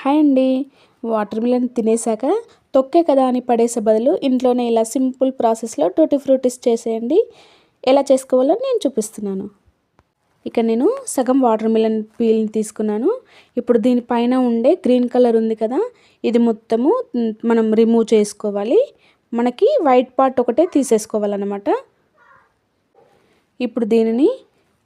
Hi అండి. Water melon తినేసాక తొక్కే కదా అని పడేసే బదులు ఇంట్లోనే ఇలా సింపుల్ ప్రాసెస్లో టూటీ ఫ్రూటీస్ చేసేయండి. ఎలా చేసుకోవాలో నేను చూపిస్తున్నాను. ఇక నేను సగం వాటర్ మిలన్ పీల్ని తీసుకున్నాను. ఇప్పుడు దీనిపైన ఉండే గ్రీన్ కలర్ ఉంది కదా ఇది మొత్తము మనం రిమూవ్ చేసుకోవాలి. మనకి వైట్ పార్ట్ ఒకటే తీసేసుకోవాలన్నమాట. ఇప్పుడు దీనిని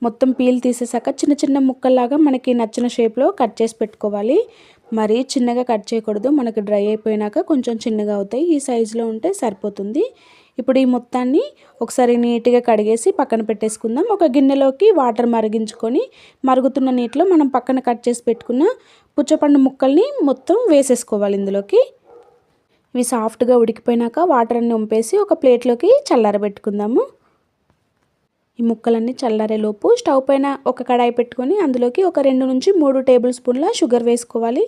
మొత్తం పీల్ తీసేసాక చిన్న చిన్న ముక్కల్లాగా మనకి నచ్చిన షేప్లో కట్ చేసి పెట్టుకోవాలి. మరీ చిన్నగా కట్ చేయకూడదు. మనకి డ్రై అయిపోయినాక కొంచెం చిన్నగా అవుతాయి. ఈ సైజులో ఉంటే సరిపోతుంది. ఇప్పుడు ఈ మొత్తాన్ని ఒకసారి నీట్గా కడిగేసి పక్కన పెట్టేసుకుందాం. ఒక గిన్నెలోకి వాటర్ మరిగించుకొని మరుగుతున్న నీటిలో మనం పక్కన కట్ చేసి పెట్టుకున్న పుచ్చపండు ముక్కల్ని మొత్తం వేసేసుకోవాలి ఇందులోకి. ఇవి సాఫ్ట్గా ఉడికిపోయినాక వాటర్ అన్ని ఒక ప్లేట్లోకి చల్లారబెట్టుకుందాము. ఈ ముక్కలన్నీ చల్లారేలోపు స్టవ్ పైన ఒక కడాయి పెట్టుకొని అందులోకి ఒక రెండు నుంచి మూడు టేబుల్ స్పూన్ల షుగర్ వేసుకోవాలి.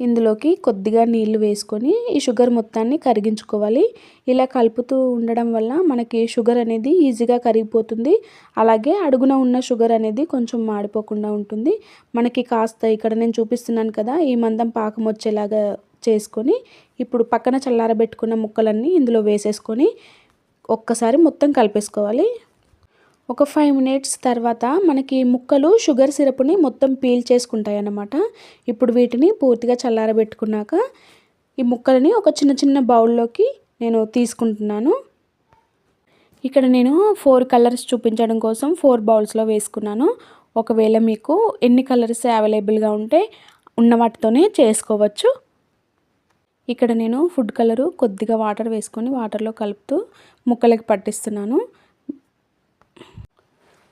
ఇందులోకి కొద్దిగా నీళ్ళు వేసుకొని ఈ షుగర్ మొత్తాన్ని కరిగించుకోవాలి. ఇలా కలుపుతూ ఉండడం వల్ల మనకి షుగర్ అనేది ఈజీగా కరిగిపోతుంది. అలాగే అడుగున ఉన్న షుగర్ అనేది కొంచెం మాడిపోకుండా ఉంటుంది. మనకి కాస్త ఇక్కడ నేను చూపిస్తున్నాను కదా ఈ మందం పాకం వచ్చేలాగా చేసుకొని ఇప్పుడు పక్కన చల్లారబెట్టుకున్న ముక్కలన్నీ ఇందులో వేసేసుకొని ఒక్కసారి మొత్తం కలిపేసుకోవాలి. ఒక ఫైవ్ మినిట్స్ తర్వాత మనకి ముక్కలు షుగర్ సిరప్ని మొత్తం పీల్ చేసుకుంటాయి అన్నమాట ఇప్పుడు వీటిని పూర్తిగా చల్లారబెట్టుకున్నాక ఈ ముక్కలని ఒక చిన్న చిన్న బౌల్లోకి నేను తీసుకుంటున్నాను. ఇక్కడ నేను ఫోర్ కలర్స్ చూపించడం కోసం ఫోర్ బౌల్స్లో వేసుకున్నాను. ఒకవేళ మీకు ఎన్ని కలర్స్ అవైలబుల్గా ఉంటే ఉన్న వాటితోనే చేసుకోవచ్చు. ఇక్కడ నేను ఫుడ్ కలరు కొద్దిగా వాటర్ వేసుకొని వాటర్లో కలుపుతూ ముక్కలకి పట్టిస్తున్నాను.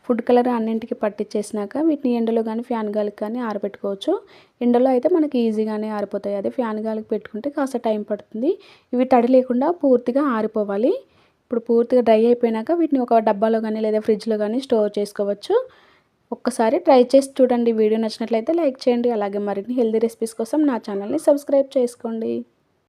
ఫుడ్ కలర్ అన్నింటికి పట్టించేసినాక వీటిని ఎండలో కానీ ఫ్యాన్ గాలికి కానీ ఆరబెట్టుకోవచ్చు. ఎండలో అయితే మనకి ఈజీగానే ఆరిపోతాయి. అదే ఫ్యాన్ గాలికి పెట్టుకుంటే కాస్త టైం పడుతుంది. ఇవి తడి లేకుండా పూర్తిగా ఆరిపోవాలి. ఇప్పుడు పూర్తిగా డ్రై అయిపోయినాక వీటిని ఒక డబ్బాలో కానీ లేదా ఫ్రిడ్జ్లో కానీ స్టోర్ చేసుకోవచ్చు. ఒక్కసారి ట్రై చేసి చూడండి. వీడియో నచ్చినట్లయితే లైక్ చేయండి. అలాగే మరిన్ని హెల్దీ రెసిపీస్ కోసం నా ఛానల్ని సబ్స్క్రైబ్ చేసుకోండి.